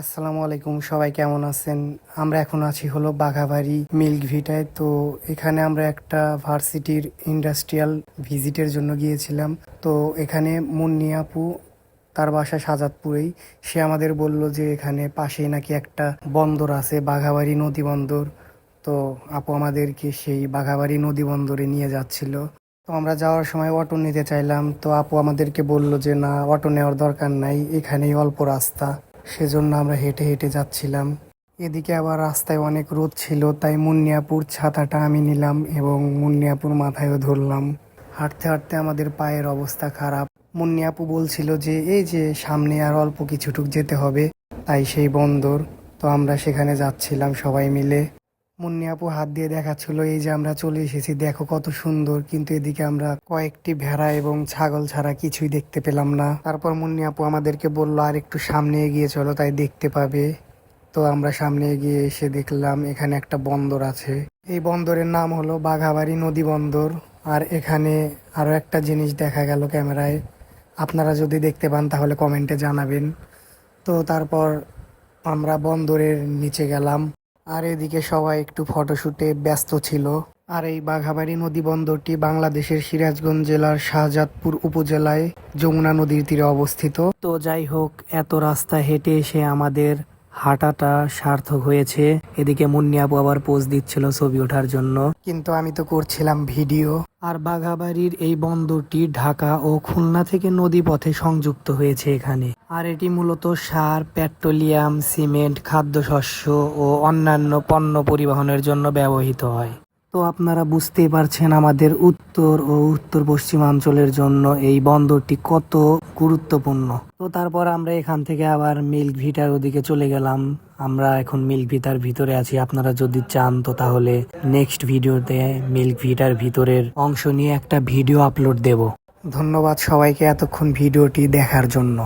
আসসালামু আলাইকুম, সবাই কেমন আছেন? আমরা এখন আছি হলো বাঘাবাড়ি মিল্ক ভিটায়। তো এখানে আমরা একটা ভার্সিটির ইন্ডাস্ট্রিয়াল ভিজিটের জন্য গিয়েছিলাম। তো এখানে মুন্নি আপু তার বাসা সাজাদপুরেই। সে আমাদের বলল যে এখানে পাশেই নাকি একটা বন্দর আছে, বাঘাবাড়ি নদী বন্দর। তো আপু আমাদেরকে সেই বাঘাবাড়ি নদী বন্দরে নিয়ে যাচ্ছিল। তো আমরা যাওয়ার সময় অটো নিতে চাইলাম। তো আপু আমাদেরকে বলল যে, না, অটো নেওয়ার দরকার নাই, এখানেই অল্প রাস্তা। সেজন্য আমরা হেঁটে হেঁটে যাচ্ছিলাম। এদিকে আবার রাস্তায় অনেক রোদ ছিল, তাই মুন্নিয়াপুর ছাতাটা আমি নিলাম এবং মুন্নিয়াপুর মাথায়ও ধরলাম। হাঁটতে হাঁটতে আমাদের পায়ের অবস্থা খারাপ। মুন্নিয়াপু বলছিল যে, এই যে, সামনে আর অল্প কিছুটুক যেতে হবে। তাই সেই বন্দর। তো আমরা সেখানে যাচ্ছিলাম সবাই মিলে। মুন্নি আপু হাত দিয়ে দেখাচ্ছিল, এই যে আমরা চলে এসেছি, দেখো কত সুন্দর। কিন্তু এদিকে আমরা কয়েকটি ভেড়া এবং ছাগল ছাড়া কিছুই দেখতে পেলাম না। তারপর মুন্নি আপু আমাদেরকে বলল, আর একটু সামনে এগিয়ে চলো, তাই দেখতে পাবে। তো আমরা সামনে এগিয়ে এসে দেখলাম, এখানে একটা বন্দর আছে। এই বন্দরের নাম হলো বাঘাবাড়ি নদী বন্দর। আর এখানে আরও একটা জিনিস দেখা গেল ক্যামেরায়। আপনারা যদি দেখতে পান, তাহলে কমেন্টে জানাবেন। তো তারপর আমরা বন্দরের নিচে গেলাম। আর এদিকে সবাই একটু ফটোশুটে ব্যস্ত ছিল। আর এই বাঘাবাড়ি নদী বন্দরটি বাংলাদেশের সিরাজগঞ্জ জেলার শাহজাদপুর উপজেলায় যমুনা নদীর তীরে অবস্থিত। তো যাই হোক, এত রাস্তা হেঁটে এসে আমাদের হাঁটাটা সার্থক হয়েছে। এদিকে মুন্নিয়াবু আবার পোজ দিচ্ছিল ছবি ওঠার জন্য। কিন্তু আমি তো করছিলাম ভিডিও। আর বাঘাবাড়ির এই বন্দরটি ঢাকা ও খুলনা থেকে নদী পথে সংযুক্ত হয়েছে এখানে। আর এটি মূলত সার পেট্রোলিয়াম সিমেন্ট খাদ্যশস্য ও অন্যান্য পণ্য পরিবহনের জন্য ব্যবহৃত হয়। তো আপনারা বুঝতেই পারছেন আমাদের উত্তর ও উত্তর পশ্চিমাঞ্চলের জন্য এই বন্দরটি কত গুরুত্বপূর্ণ? তো তারপর আমরা এখান থেকে আবার মিল্ক ভিটার ওদিকে চলে গেলাম। আমরা এখন মিল্ক ভিটার ভিতরে আছি। আপনারা যদি চান তো তাহলে নেক্সট ভিডিওতে মিল্ক ভিটার ভিতরের অংশ নিয়ে একটা ভিডিও আপলোড দেব। ধন্যবাদ সবাইকে এতক্ষণ ভিডিওটি দেখার জন্য।